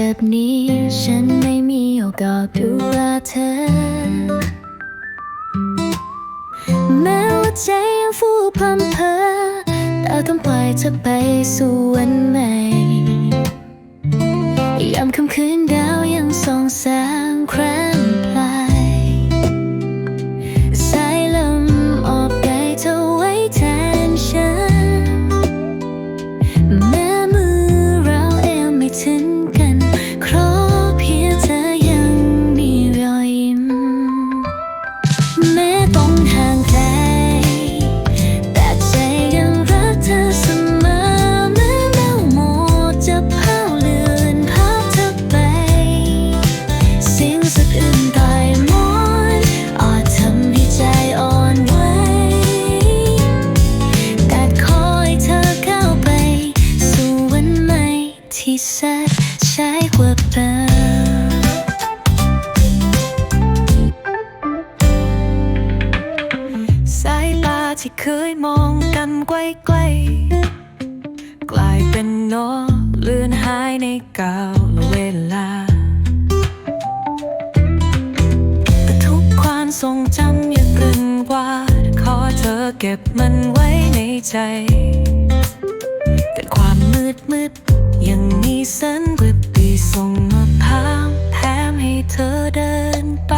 เจ็บนี้ ฉันไม่มีโอกาสดูแลเธอ แม้ว่าใจยังฟูพรำเพอแต่ต้องปล่อยเธอไปสู่วันใหม่ยามค่ำคืนดาวยังส่องแสงครามพลายสายลมอบกายเธอไว้แทนฉัน แม้มือเราเองไม่ถึง ที่แสนใช้กว่าเดิสายตาที่เคยมองกันไกลๆกลายเป็นนกเลือนหายในกาลเวลาแต่ทุกความทรงจำยังรึงกว่า ขอเธอเก็บมันไว้ในใจแต่ความมืดมืด แสันริบปีส่งมาพามแถมให้เธอเดินไป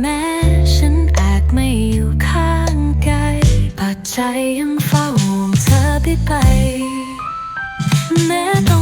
แม้ฉันอาจไม่อยู่ข้างกายปัจใจยังเฝ้าห่วงเธอไปไป แม้ต